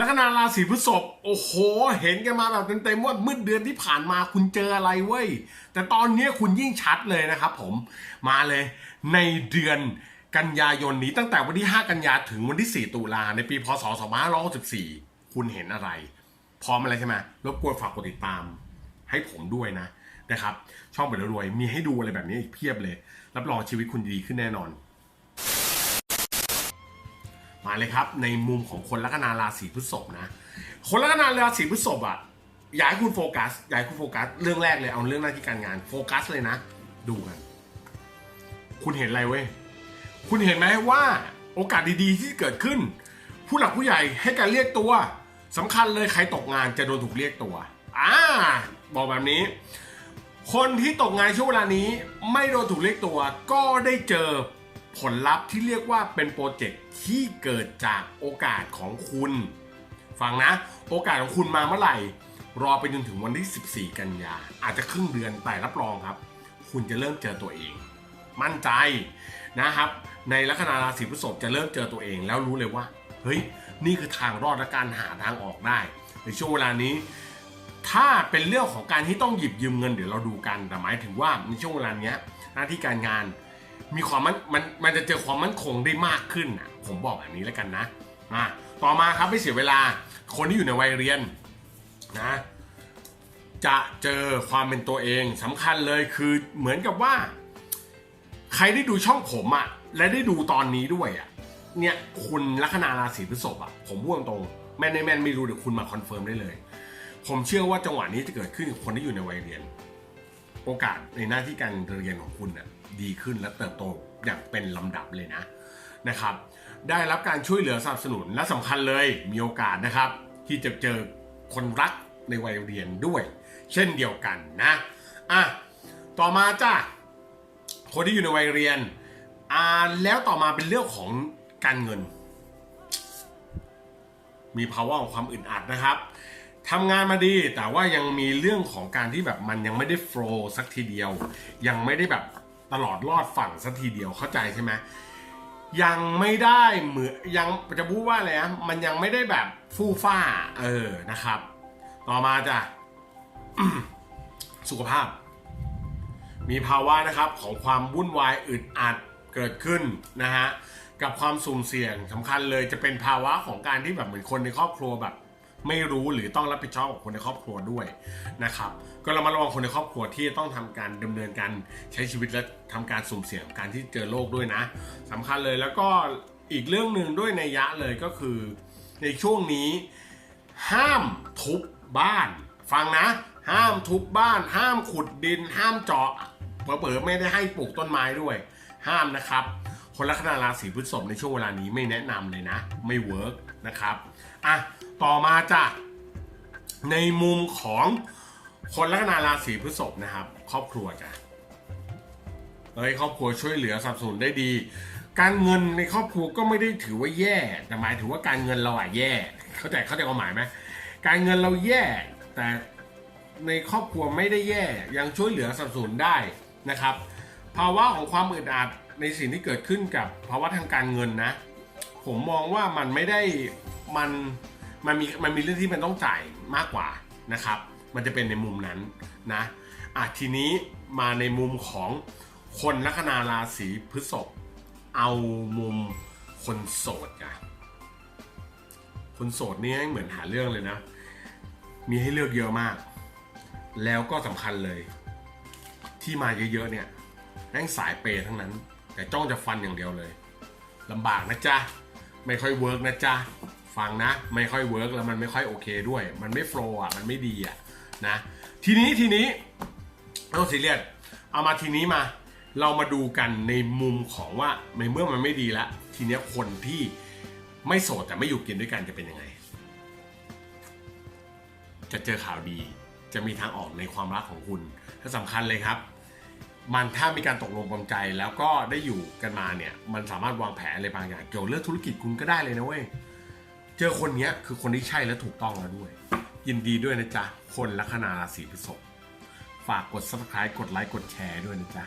ลัคนาราศีพฤษภโอ้โห เห็นกันมาแบบเต็มๆว่ามืดเดือนที่ผ่านมาคุณเจออะไรเว้ย แต่ตอนนี้คุณยิ่งชัดเลยนะครับผมมาเลยในเดือนกันยายนนี้ตั้งแต่วันที่ 5 กันยาถึงวันที่ 4 ตุลาในปีพศ2564คุณเห็นอะไร พร้อมอะไรใช่ไหมรบกวนฝากกดติดตาม ให้ผมด้วยนะนะครับ ช่องเปิดรวยมีให้ดูอะไรแบบนี้อีกเพียบเลย รับรองชีวิตคุณดีขึ้นแน่นอน มาเลยครับ ในมุมของคนลัคนาราศีพฤษภนะ คนลัคนาราศีพฤษภอะอยากให้คุณโฟกัสอยากให้คุณโฟกัสเรื่องแรกเลยเอาเรื่องหน้าที่การงานโฟกัสเลยนะ ดูกัน คุณเห็นอะไรเว้ยคุณเห็นไหมว่าโอกาสดีๆที่เกิดขึ้น ผู้หลักผู้ใหญ่ให้การเรียกตัวสำคัญเลยใครตกงานจะโดนถูกเรียกตัวอ่าบอกแบบนี้ คนที่ตกงานช่วงเวลานี้ไม่โดนถูกเรียกตัว ก็ได้เจอ ผลลัพธ์ที่เรียกว่าเป็นโปรเจกต์ที่เกิดจากโอกาสของคุณ ฟังนะ โอกาสของคุณมาเมื่อไหร่ รอไปจนถึงวันที่ 14 กันยา อาจจะครึ่งเดือนแต่รับรองครับ คุณจะเริ่มเจอตัวเอง มั่นใจนะครับ ในลัคนาราศีพฤษภจะเริ่มเจอตัวเองแล้วรู้เลยว่า เฮ้ย นี่คือทางรอดและการหาทางออกได้ ในช่วงเวลานี้ ถ้าเป็นเรื่องของการที่ต้องหยิบยืมเงินเดี๋ยวเราดูกันแต่หมายถึงว่าในช่วงเวลานี้หน้าที่การงาน มีความมันมันมันจะเจอความมั่นคงได้มากขึ้นอะผมบอกแบบนี้แล้วกันนะอะต่อมาครับไม่เสียเวลาคนที่อยู่ในวัยเรียนนะจะเจอความเป็นตัวเองสำคัญเลยคือเหมือนกับว่า ใครได้ดูช่องผมอะและได้ดูตอนนี้ด้วยอะเนี่ยคุณลัคนาราศีพฤษภอะผมพูดตรงแม่นไม่แม่นไม่รู้เดี๋ยวคุณมาคอนเฟิร์มได้เลย ผมเชื่อว่าจังหวะนี้จะเกิดขึ้นกับคนที่อยู่ในวัยเรียน โอกาสในหน้าที่การเรียนของคุณน่ะดีขึ้นและเติบโตอย่างเป็นลำดับเลยนะนะครับ ได้รับการช่วยเหลือสนับสนุนและสำคัญเลยมีโอกาสนะครับ ที่จะเจอคนรักในวัยเรียนด้วย เช่นเดียวกันนะอะต่อมาจ้าคนที่อยู่ในวัยเรียนอ่าแล้วต่อมาเป็นเรื่องของการเงิน มีภาวะของความอึดอัดนะครับ ทำงานมาดีแต่ว่ายังมีเรื่องของการที่แบบมันยังไม่ได้โฟล์สักทีเดียว ยังไม่ได้แบบตลอดรอดฝั่งสักทีเดียวเข้าใจใช่ไหมยังไม่ได้เหมือนยังจะพูดว่าอะไรนะมันยังไม่ได้แบบฟู่ฟ้า เออนะครับ ต่อมาจ้ะสุขภาพ มีภาวะนะครับของความวุ่นวายอึดอัดเกิดขึ้นนะฮะกับความสุ่มเสี่ยงสำคัญเลยจะเป็นภาวะของการที่แบบเหมือนคนในครอบครัวแบบ ไม่รู้หรือต้องรับผิดชอบกับคนในครอบครัวด้วยนะครับก็เรามาระวังคนในครอบครัวที่ต้องทำการดำเนินการใช้ชีวิตและทำการสุ่มเสี่ยงการที่เจอโรคด้วยนะสำคัญเลยแล้วก็อีกเรื่องหนึ่งด้วยในยะเลยก็คือ ในช่วงนี้ ห้ามทุบบ้าน ฟังนะ ห้ามทุบบ้าน ห้ามขุดดิน ห้ามเจาะเผลอๆไม่ได้ให้ปลูกต้นไม้ด้วย ห้ามนะครับ คนลัคนาราศีพฤษภในช่วงเวลานี้ไม่แนะนำเลยนะ ไม่เวิร์กนะครับ อะต่อมาจ้ะในมุมของคนลัคนาราศีพฤษภนะครับ ครอบครัวจ้ะเอ้ยครอบครัวช่วยเหลือสนับสนุนได้ดี การเงินในครอบครัวก็ไม่ได้ถือว่าแย่แต่หมายถึงว่าการเงินเราอะแย่ เข้าใจเข้าใจความหมายไหมการเงินเราแย่แต่ในครอบครัวไม่ได้แย่ยังช่วยเหลือสนับสนุนได้นะครับ ภาวะของความอึดอัดในสิ่งที่เกิดขึ้นกับภาวะทางการเงินนะ ผมมองว่ามันไม่ได้ มันมันมีมันมีเรื่องที่มันต้องจ่ายมากกว่านะครับ มันจะเป็นในมุมนั้นนะอะทีนี้มาในมุมของคนลัคนาราศีพฤษภเอามุมคนโสดกันคนโสดนี่เหมือนหาเรื่องเลยนะ มีให้เลือกเยอะมาก แล้วก็สำคัญเลย ที่มาเยอะๆเนี่ยแม่งสายเปย์ทั้งนั้น แต่จ้องจะฟันอย่างเดียวเลยลำบากนะจ๊ะ ไม่ค่อยเวิร์กนะจ๊ะ ฟังนะ ไม่ค่อยเวิร์กแล้วมันไม่ค่อยโอเคด้วย มันไม่โฟล์อะมันไม่ดีอะนะทีนี้ทีนี้ไม่ต้องซีเรียสเอามาทีนี้มา เรามาดูกันในมุมของว่าในเมื่อมันไม่ดีแล้วทีนี้คนที่ไม่โสดแต่ไม่อยู่กินด้วยกันจะเป็นยังไง จะเจอข่าวดีจะมีทางออกในความรักของคุณและสำคัญเลยครับ มันถ้ามีการตกลงปลงใจแล้วก็ได้อยู่กันมาเนี่ย มันสามารถวางแผนอะไรบางอย่างเกี่ยวกับเรื่องธุรกิจคุณก็ได้เลยนะเว้ย เจอคนเนี้ยคือคนที่ใช่และถูกต้องแล้วด้วย ยินดีด้วยนะจ๊ะ คนลัคนาราศีพฤษภฝากกด subscribe กดไลค์กดแชร์ด้วยนะจ๊ะ